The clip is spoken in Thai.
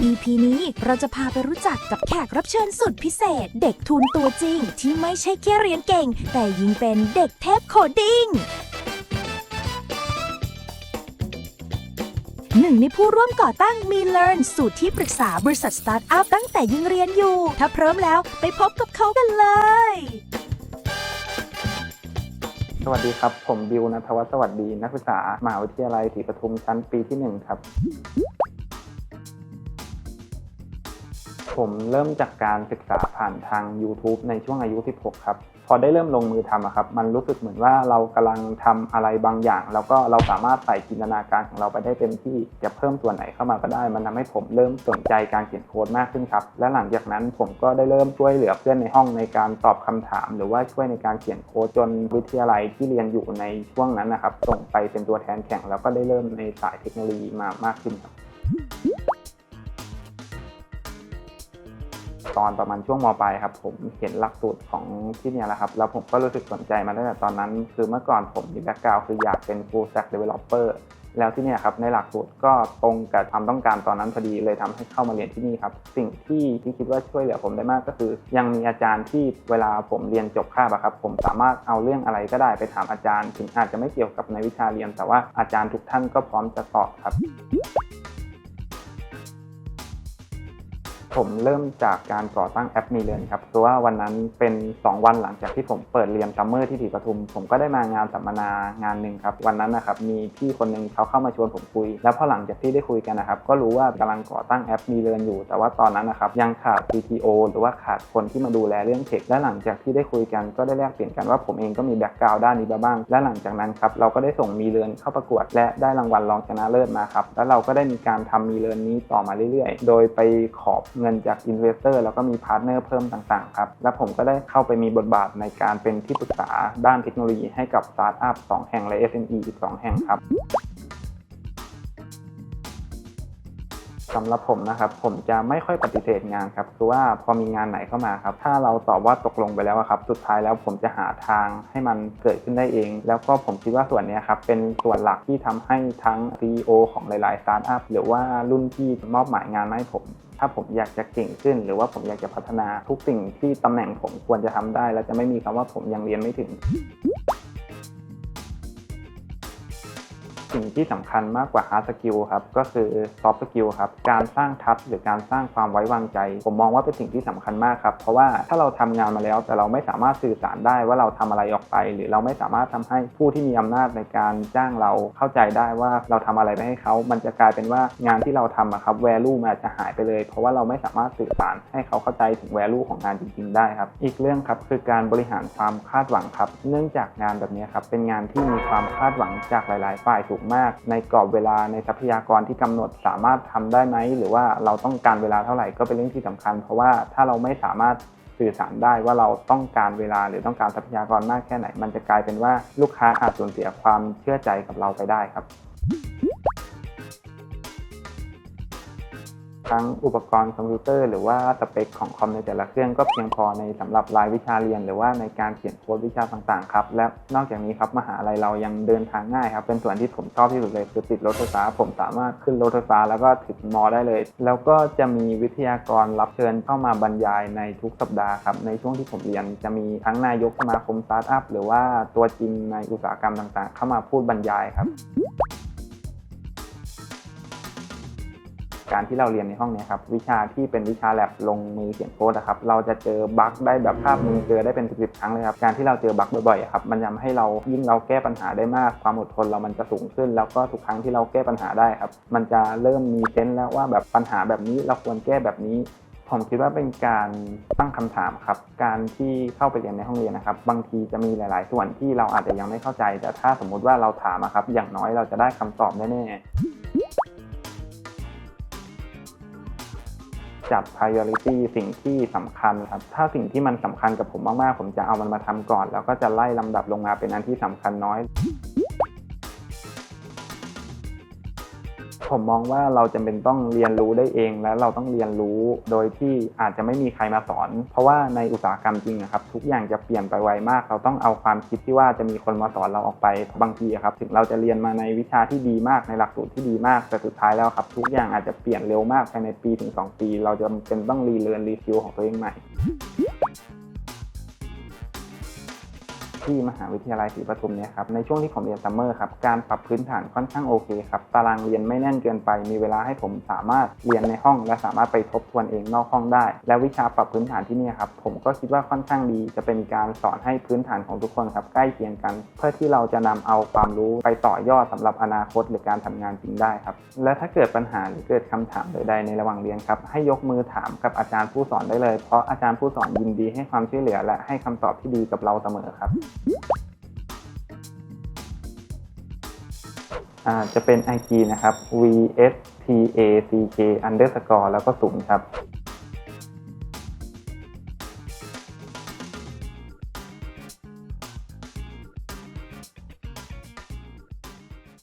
EP นี้เราจะพาไปรู้จักกับแขกรับเชิญสุดพิเศษ เด็กทุนตัวจริง ที่ไม่ใช่แค่เรียนเก่ง แต่ยิ่งเป็นเด็กเทพโคดดิ้งหนึ่งในผู้ร่วมก่อตั้ง m ี Learn สูตรที่ปรึกษาบริษัทสตาร์ทอัพตั้งแต่ยังเรียนอยู่ ถ้าพร้อมแล้วไปพบกับเขากันเลย สวัสดีครับ ผมบิวนัทวัฒน์สวัสดีนักศึกษามหาวิทยาลัยศรีปทุมชั้นปีที่1ครับ ผมเริ่มจากการศึกษาผ่านทาง YouTube ในช่วงอายุ 16 ครับ พอได้เริ่มลงมือทำอะครับ มันรู้สึกเหมือนว่าเรากำลังทำอะไรบางอย่าง แล้วก็เราสามารถใส่จินตนาการของเราไปได้เต็มที่จะเพิ่มส่วนไหนเข้ามาก็ได้ มันทำให้ผมเริ่มสนใจการเขียนโค้ดมากขึ้นครับ และหลังจากนั้นผมก็ได้เริ่มช่วยเหลือเพื่อนในห้องในการตอบคำถาม หรือว่าช่วยในการเขียนโค้ดจนวิทยาลัยที่เรียนอยู่ในช่วงนั้นนะครับส่งไปเป็นตัวแทนแข่งแล้วก็ได้เริ่มในสายเทคโนโลยีมามากขึ้นครับ ตอนประมาณช่วงมปลายครับ ผมเห็นหลักสูตรของที่เนี่ยแหละครับ แล้วผมก็รู้สึกสนใจมาตั้งแต่ตอนนั้น คือเมื่อก่อนผมมีแบ็กกราวคืออยากเป็น full stack developer แล้วที่นี่ครับในหลักสูตรก็ตรงกับความต้องการตอนนั้นพอดีเลยทำให้เข้ามาเรียนที่นี่ครับ สิ่งที่ที่คิดว่าช่วยเหลือผมได้มากก็คือ ยังมีอาจารย์ที่เวลาผมเรียนจบคาบะครับ ผมสามารถเอาเรื่องอะไรก็ได้ไปถามอาจารย์ ถึงอาจจะไม่เกี่ยวกับในวิชาเรียน แต่ว่าอาจารย์ทุกท่านก็พร้อมจะตอบครับ ผมเริ่มจากการก่อตั้งแอปมีเรียนครับคือว่าวันนั้นเป็น 2 วันหลังจากที่ผมเปิดเรียนซัมเมอร์ที่ศรีปทุม ผมก็ได้มางานสัมมนางานหนึ่งครับ วันนั้นนะครับมีพี่คนหนึ่งเขาเข้ามาชวนผมคุย แล้วพอหลังจากที่ได้คุยกันนะครับ ก็รู้ว่ากำลังก่อตั้งแอปมีเรียนอยู่ แต่ว่าตอนนั้นนะครับยังขาด CTO หรือว่าขาดคนที่มาดูแลเรื่องเทคและหลังจากที่ได้คุยกันก็ได้แลกเปลี่ยนกันว่าผมเองก็มีแบ็กกราวด์ด้านนี้บ้าง และหลังจากนั้นครับเราก็ได้ส่งมีเรียนเข้าประกวด และได้รางวัลรองชนะเลิศมาครับแล้วเราก็ได้มีการทำมีเรียนนี้ต่อมาเรื่อยๆ โดยไปขอบเงินจากอินเวสเตอร์แล้วก็มีพาร์ทเนอร์เพิ่มต่างๆครับ และผมก็ได้เข้าไปมีบทบาทในการเป็นที่ปรึกษาด้านเทคโนโลยีให้กับสตาร์ทอัพ2แห่งและ SME อีก 2 แห่งครับ สำหรับผมนะครับ ผมจะไม่ค่อยปฏิเสธงานครับคือว่าพอมีงานไหนเข้ามาครับ ถ้าเราตอบว่าตกลงไปแล้วครับ สุดท้ายแล้วผมจะหาทางให้มันเกิดขึ้นได้เอง แล้วก็ผมคิดว่าส่วนนี้ครับเป็นส่วนหลักที่ทำให้ทั้ง CEO ของหลายๆสตาร์ทอัพหรือว่ารุ่นพี่มอบหมายงานมาให้ผมถ้าผมอยากจะเก่งขึ้น หรือว่าผมอยากจะพัฒนาทุกสิ่งที่ตำแหน่งผมควรจะทำได้ และจะไม่มีคำว่าผมยังเรียนไม่ถึง สิ่งที่สำคัญมากกว่า hard skill ครับก็คือ soft skill ครับการสร้างทัศหรือการสร้างความไว้วางใจ ผมมองว่าเป็นสิ่งที่สำคัญมากครับ เพราะว่าถ้าเราทำงานมาแล้ว แต่เราไม่สามารถสื่อสารได้ว่าเราทำอะไรออกไป หรือเราไม่สามารถทำให้ผู้ที่มีอำนาจในการจ้างเราเข้าใจได้ว่าเราทำอะไรไปให้เขา มันจะกลายเป็นว่างานที่เราทำครับ value มันอาจจะหายไปเลย เพราะว่าเราไม่สามารถสื่อสารให้เขาเข้าใจถึง value ของงานจริงๆได้ครับ อีกเรื่องครับคือการบริหารความคาดหวังครับ เนื่องจากงานแบบนี้ครับเป็นงานที่มีความคาดหวังจากหลาย ๆ ฝ่ายสูงมาก ในกรอบเวลาในทรัพยากรที่กำหนดสามารถทำได้ไหม หรือว่าเราต้องการเวลาเท่าไหร่ก็เป็นเรื่องที่สำคัญ เพราะว่าถ้าเราไม่สามารถสื่อสารได้ว่าเราต้องการเวลาหรือต้องการทรัพยากรมากแค่ไหน มันจะกลายเป็นว่าลูกค้าอาจสูญเสียความเชื่อใจกับเราไปได้ครับ ทั้งอุปกรณ์คอมพิวเตอร์หรือว่าสเปคของคอมในแต่ละเครื่องก็เพียงพอในสำหรับรายวิชาเรียน หรือว่าในการเขียนโค้ดวิชาต่างๆครับและนอกจากนี้ครับมหาลัยเรายังเดินทางง่ายครับเป็นส่วนที่ผมชอบที่สุดเลยคือติดรถไฟฟ้า ผมสามารถขึ้นรถไฟฟ้าแล้วก็ถึงมอได้เลย แล้วก็จะมีวิทยากรรับเชิญเข้ามาบรรยายในทุกสัปดาห์ครับในช่วงที่ผมเรียนจะมีทั้งนายกสมาคมสตาร์ทอัพหรือว่าตัวจริงในอุตสาหกรรมต่างๆ เข้ามาพูดบรรยายครับ การที่เราเรียนในห้องนี้ครับวิชาที่เป็นวิชาแลบลงมือเขียนโค้ดอะครับเราจะเจอบั๊กได้แบบภาพมือเจอได้เป็นสิบครั้งเลยครับการที่เราเจอบั๊กบ่อยๆครับมันทำให้เรายิ่งเราแก้ปัญหาได้มาก ความอดทนเรามันจะสูงขึ้น แล้วก็ทุกครั้งที่เราแก้ปัญหาได้ครับมันจะเริ่มมีเซนส์แล้วว่าแบบปัญหาแบบนี้เราควรแก้แบบนี้ผมคิดว่าเป็นการตั้งคำถามครับ การที่เข้าไปเรียนในห้องเรียนนะครับ บางทีจะมีหลาย ๆ ส่วนที่เราอาจจะยังไม่เข้าใจ แต่ถ้าสมมุติว่าเราถามครับ อย่างน้อยเราจะได้คำตอบแน่ๆ จัด priority สิ่งที่สำคัญครับ ถ้าสิ่งที่มันสำคัญกับผมมากๆ ผมจะเอามันมาทำก่อน แล้วก็จะไล่ลำดับลงมาเป็นอันที่สำคัญน้อย ผมมองว่าเราจำเป็นต้องเรียนรู้ได้เอง และเราต้องเรียนรู้โดยที่อาจจะไม่มีใครมาสอน เพราะว่าในอุตสาหกรรมจริงอะครับทุกอย่างจะเปลี่ยนไปไวมาก เราต้องเอาความคิดที่ว่าจะมีคนมาสอนเราออกไปบางทีอะครับถึงเราจะเรียนมาในวิชาที่ดีมากในหลักสูตรที่ดีมากแต่สุดท้ายแล้วครับ ทุกอย่างอาจจะเปลี่ยนเร็วมากภายในปีถึง 2 ปี เราจะเป็นต้องรีเรียนรีคิวของตัวเองใหม่ ที่มหาวิทยาลัยศรีปทุมเนี่ยครับในช่วงที่ผมเรียนซัมเมอร์ครับการปรับพื้นฐานค่อนข้างโอเคครับตารางเรียนไม่แน่นเกินไป มีเวลาให้ผมสามารถเรียนในห้อง และสามารถไปทบทวนเองนอกห้องได้ และวิชาปรับพื้นฐานที่นี่ครับผมก็คิดว่าค่อนข้างดี จะเป็นการสอนให้พื้นฐานของทุกคนครับใกล้เคียงกัน เพื่อที่เราจะนำเอาความรู้ไปต่อยอดสำหรับอนาคตหรือการทำงานจริงได้ครับและถ้าเกิดปัญหาหรือเกิดคำถามใดๆในระหว่างเรียนครับให้ยกมือถามกับอาจารย์ผู้สอนได้เลย เพราะอาจารย์ผู้สอนยินดีให้ความช่วยเหลือและให้คำตอบที่ดีกับเราเสมอครับ จะเป็น IG นะครับ V S T A C K underscore แล้วก็ศูนย์ครับ